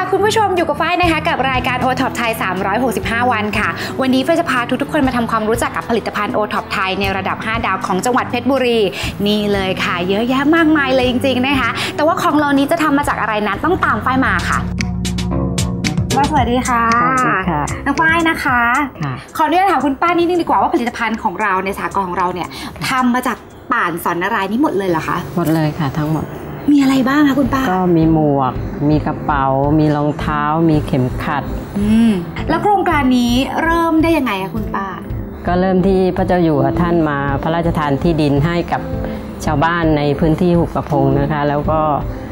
สวัสดีค่ะคุณผู้ชมอยู่กับฝ้ายนะคะ กับรายการ o t o p ไทย 365 วันค่ะ วันนี้ฝ้ายจะพาทุกๆคนมาทำความรู้จักกับผลิตภัณฑ์ o t o p ไทยในระดับ 5 ดาวของจังหวัดเพชรบุรี นี่เลยค่ะ เยอะแยะมากมายเลยจริง ๆ นะคะ แต่ว่าของเรานี้จะทำมาจากอะไรนั้นต้องตามฝ้ายมาค่ะว่าสวัสดีค่ะสวัสดีค่ะน้องฝ้ายนะคะค่ะขออนุญาตถามคุณป้านิดนึงดีกว่าว่าผลิตภัณฑ์ของเราในสากลของเราเนี่ยทำมาจากป่านสอนนารายณ์นี่หมดเลยเหรอคะ หมดเลยค่ะทั้งหมด มีอะไรบ้างคะคุณป้า ก็มีหมวก มีกระเป๋า มีรองเท้า มีเข็มขัด อืมแล้วโครงการนี้เริ่มได้ยังไงคะคุณป้า ก็เริ่มที่พระเจ้าอยู่หัวท่านมาพระราชทานที่ดินให้กับชาวบ้านในพื้นที่หุบกระพงนะคะ แล้วก็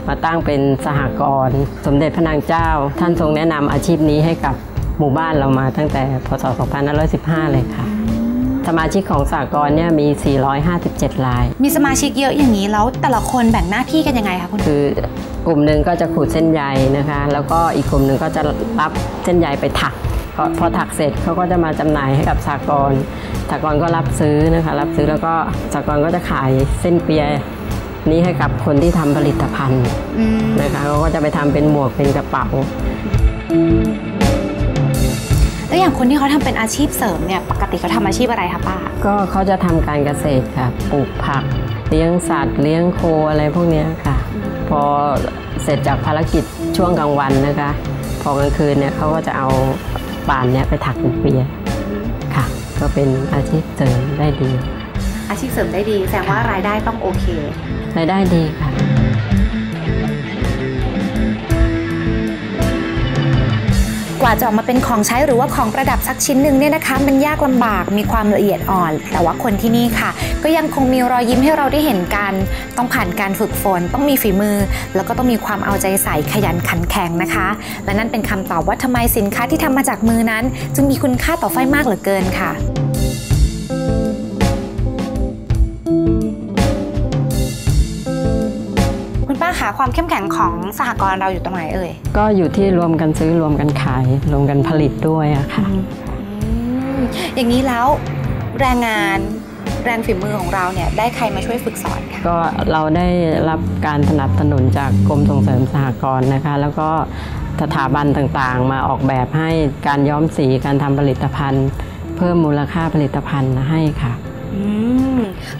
มาตั้งเป็นสหกรณ์สมเด็จพระนางเจ้า ท่านทรงแนะนำอาชีพนี้ให้กับหมู่บ้านเรามาตั้งแต่พศ 2515 เลยค่ะ สมาชิกของสหกรณ์เนี่ยมี 457 ราย มีสมาชิกเยอะอย่างนี้แล้วแต่ละคนแบ่งหน้าที่กันยังไงคะคุณคือกลุ่มหนึ่งก็จะขูดเส้นใยนะคะ แล้วก็อีกกลุ่มหนึ่งก็จะรับเส้นใยไปถักพอพอถักเสร็จเขาก็จะมาจำหน่ายให้กับสากลสากลก็รับซื้อนะคะ รับซื้อแล้วก็สากลก็จะขายเส้นเปียนี้ให้กับคนที่ทำผลิตภัณฑ์อืมนะคะเขาก็จะไปทำเป็นหมวกเป็นกระเป๋าแล้ว อย่างคนที่เขาทำเป็นอาชีพเสริมเนี่ยปกติเขาทำอาชีพอะไรคะป้าก็เขาจะทำการเกษตรค่ะปลูกผัก เลี้ยงสัตว์ เลี้ยงโคอะไรพวกเนี้ยค่ะ พอเสร็จจากภารกิจช่วงกลางวันนะคะ พอกลางคืนเนี่ยเขาก็จะเอาป่านเนี้ยไปถักเป็นเปียค่ะ ก็เป็นอาชีพเสริมได้ดี อาชีพเสริมได้ดีแสดงว่ารายได้ต้องโอเครายได้ดีค่ะ ว่าจะออกมาเป็นของใช้หรือว่าของประดับสักชิ้นหนึ่งเนี่ยนะคะ มันยากลำบากมีความละเอียดอ่อน แต่ว่าคนที่นี่ค่ะ ก็ยังคงมีรอยยิ้มให้เราได้เห็นกัน ต้องผ่านการฝึกฝน ต้องมีฝีมือ แล้วก็ต้องมีความเอาใจใส่ขยันขันแข็งนะคะ และนั่นเป็นคำตอบว่าทำไมสินค้าที่ทำมาจากมือนั้น จึงมีคุณค่าต่อไฟมากเหลือเกินค่ะ คุณป้าคะความเข้มแข็งของสหกรณ์เราอยู่ตรงไหนเอ่ย ก็อยู่ที่รวมกันซื้อรวมกันขายรวมกันผลิตด้วยอะค่ะ อย่างนี้แล้วแรงงานแรงฝีมือของเราเนี่ยได้ใครมาช่วยฝึกสอนคะก็เราได้รับการสนับสนุนจากกรมส่งเสริมสหกรณ์นะคะ แล้วก็สถาบันต่างๆ มาออกแบบให้การย้อมสีการทำผลิตภัณฑ์ เพิ่มมูลค่าผลิตภัณฑ์ให้ค่ะ อืม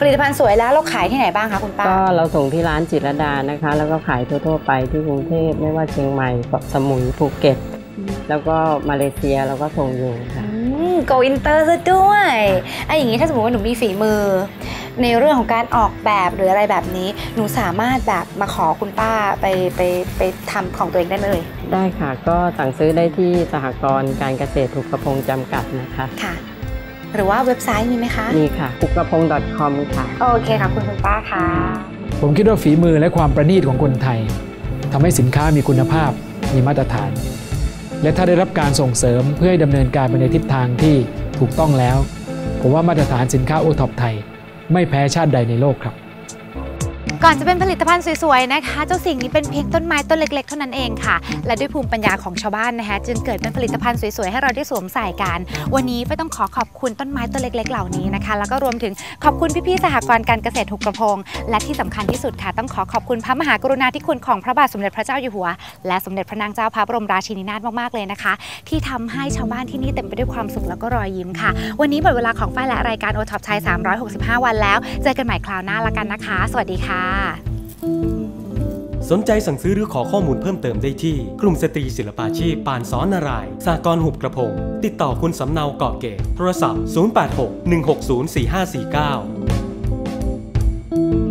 ผลิตภัณฑ์สวยแล้วเราขายที่ไหนบ้างคะคุณป้าก็เราส่งที่ร้านจิตรลดานะคะ แล้วก็ขายทั่วๆไปที่กรุงเทพไม่ว่าเชียงใหม่เกาะสมุยภูเก็ต แล้วก็มาเลเซียเราก็ส่งอยู่ค่ะโกอินเตอร์ซะด้วยไอ้อย่างนี้ถ้าสมมติว่าหนูมีฝีมือ ในเรื่องของการออกแบบหรืออะไรแบบนี้ หนูสามารถแบบมาขอคุณป้าไปไปไปทำของตัวเองได้ไหมเลยได้ค่ะ ก็สั่งซื้อได้ที่สหกรณ์การเกษตรถูกกระพงจำกัดนะคะค่ะ หรือว่าเว็บไซต์มีไหมคะนี่ค่ะถูกกระพง .com ค่ะ โอเคค่ะคุณคุณป้าค่ะ ผมคิดว่าฝีมือและความประณีตของคนไทยทำให้สินค้ามีคุณภาพมีมาตรฐาน และถ้าได้รับการส่งเสริมเพื่อให้ดำเนินการไปในทิศทางที่ถูกต้องแล้ว ผมว่ามาตรฐานสินค้าโอท็อปไทย ไม่แพ้ชาติใดในโลกครับ ก่อนจะเป็นผลิตภัณฑ์สวยๆนะคะ เจ้าสิ่งนี้เป็นเพียงต้นไม้ต้นเล็กๆ เท่านั้นเองค่ะ และด้วยภูมิปัญญาของชาวบ้านนะคะ จึงเกิดเป็นผลิตภัณฑ์สวยๆให้เราได้สวมใส่กัน วันนี้ไม่ต้องขอขอบคุณต้นไม้ต้นเล็ก ๆ เหล่านี้นะคะ แล้วก็รวมถึงขอบคุณพี่ๆสหกรณ์การเกษตรทุกกระพง และที่สำคัญที่สุดค่ะ ต้องขอขอบคุณพระมหากรุณาธิคุณของพระบาทสมเด็จพระเจ้าอยู่หัว และสมเด็จพระนางเจ้าพระบรมราชินีนาถมากๆเลยนะคะ ที่ทำให้ชาวบ้านที่นี่เต็มไปด้วยความสุขแล้วก็รอยยิ้มค่ะ วันนี้หมดเวลาของฝ้ายและรายการโอท็อปชัย365 วันแล้ว เจอกันใหม่คราวหน้าละกันนะคะ สวัสดีค่ะสนใจสั่งซื้อหรือขอข้อมูลเพิ่มเติมได้ที่ กลุ่มสตรีศิลปาชีพปานซ้อนนารายสากรหุบกระพง ติดต่อคุณสำเนาเกาะเกตโทรศัพท์ 086 160 4549